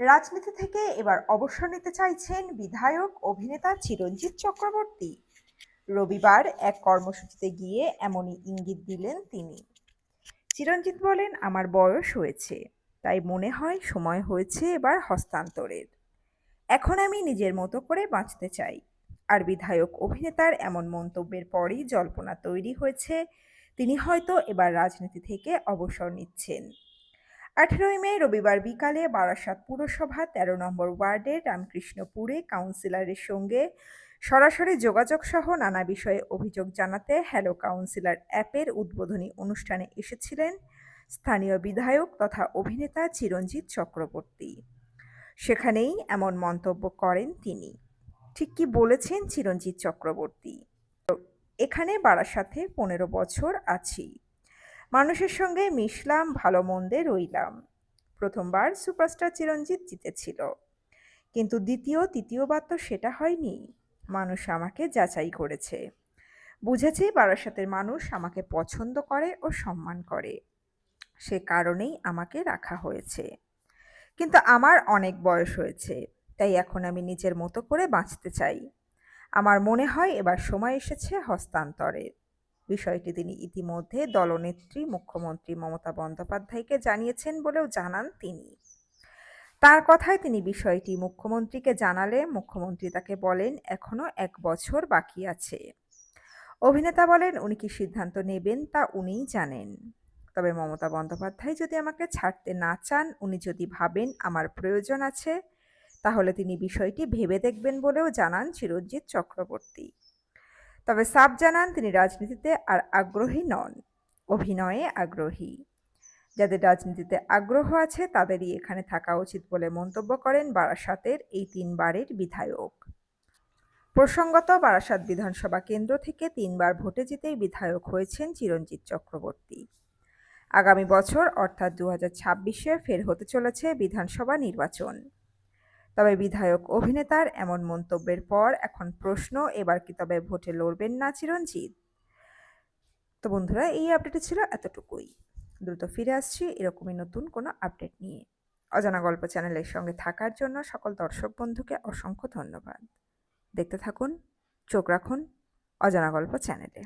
রাজনীতি থেকে এবার অবসর নিতে চাইছেন বিধায়ক, অভিনেতা চিরঞ্জিত চক্রবর্তী। রবিবার এক কর্মসূচিতে গিয়ে এমনই ইঙ্গিত দিলেন তিনি। চিরঞ্জিত বলেন, আমার বয়স হয়েছে, তাই মনে হয় সময় হয়েছে এবার হস্তান্তরের। এখন আমি নিজের মতো করে বাঁচতে চাই। আর বিধায়ক, অভিনেতার এমন মন্তব্যের পরই জল্পনা তৈরি হয়েছে। তিনি হয়তো এবার রাজনীতি থেকে অবসর নিচ্ছেন। আঠেরোই মে, রবিবার বিকালে বারাসাত পুরসভা, তেরো নম্বর ওয়ার্ডের রামকৃষ্ণপুরে কাউন্সিলরের সঙ্গে সরাসরি যোগাযোগ সহ নানা বিষয়ে অভিযোগ জানাতে হ্যালো কাউন্সিলর অ্যাপের উদ্বোধনী অনুষ্ঠানে এসেছিলেন স্থানীয় বিধায়ক তথা অভিনেতা চিরঞ্জিত চক্রবর্তী। সেখানেই এমন মন্তব্য করেন তিনি। ঠিক কি বলেছেন চিরঞ্জিত চক্রবর্তী? এখানে বারাসাতে পনেরো বছর আছি। মানুষের সঙ্গে মিশলাম, ভালো মন্দে রইলাম। প্রথমবার সুপারস্টার চিরঞ্জিত জিতেছিল। কিন্তু দ্বিতীয়, তৃতীয়বার তো সেটা হয়নি। মানুষ আমাকে যাচাই করেছে। বুঝেছি বারাসাতের মানুষ আমাকে পছন্দ করে ও সম্মান করে। সে কারণেই আমাকে রাখা হয়েছে। কিন্তু আমার অনেক বয়স হয়েছে, তাই এখন আমি নিজের মতো করে বাঁচতে চাই। আমার মনে হয় এবার সময় এসেছে হস্তান্তরের। বিষয়টি তিনি ইতিমধ্যে দলনেত্রী, মুখ্যমন্ত্রী মমতা বন্দ্যোপাধ্যায়কে জানিয়েছেন বলেও জানান তিনি। তার কথায় তিনি বিষয়টি মুখ্যমন্ত্রীকে জানালে মুখ্যমন্ত্রী তাকে বলেন এখনও এক বছর বাকি আছে। অভিনেতা বলেন, উনি কি সিদ্ধান্ত নেবেন তা উনিই জানেন। তবে মমতা বন্দ্যোপাধ্যায় যদি আমাকে ছাড়তে না চান, উনি যদি ভাবেন আমার প্রয়োজন আছে, তাহলে তিনি বিষয়টি ভেবে দেখবেন বলেও জানান চিরঞ্জিত চক্রবর্তী। তবে সাব জানান তিনি রাজনীতিতে আর আগ্রহী নন, অভিনয়ে আগ্রহী। যাদের রাজনীতিতে আগ্রহ আছে, তাদেরই এখানে থাকা উচিত বলে মন্তব্য করেন বারাসাতের এই তিনবারের বিধায়ক। প্রসঙ্গত, বারাসাত বিধানসভা কেন্দ্র থেকে তিনবার ভোটে জিতেই বিধায়ক হয়েছেন চিরঞ্জিত চক্রবর্তী। আগামী বছর, অর্থাৎ দু হাজার ফের হতে চলেছে বিধানসভা নির্বাচন। তবে বিধায়ক, অভিনেতার এমন মন্তব্যের পর এখন প্রশ্ন, এবার কি তবে ভোটে লড়বেন না চিরঞ্জিত? তো বন্ধুরা, এই আপডেটে ছিল এতটুকুই। দ্রুত ফিরে আসছি এরকমই নতুন কোনো আপডেট নিয়ে। অজানা গল্প চ্যানেলের সঙ্গে থাকার জন্য সকল দর্শক বন্ধুকে অসংখ্য ধন্যবাদ। দেখতে থাকুন, চোখ রাখুন অজানা গল্প চ্যানেলে।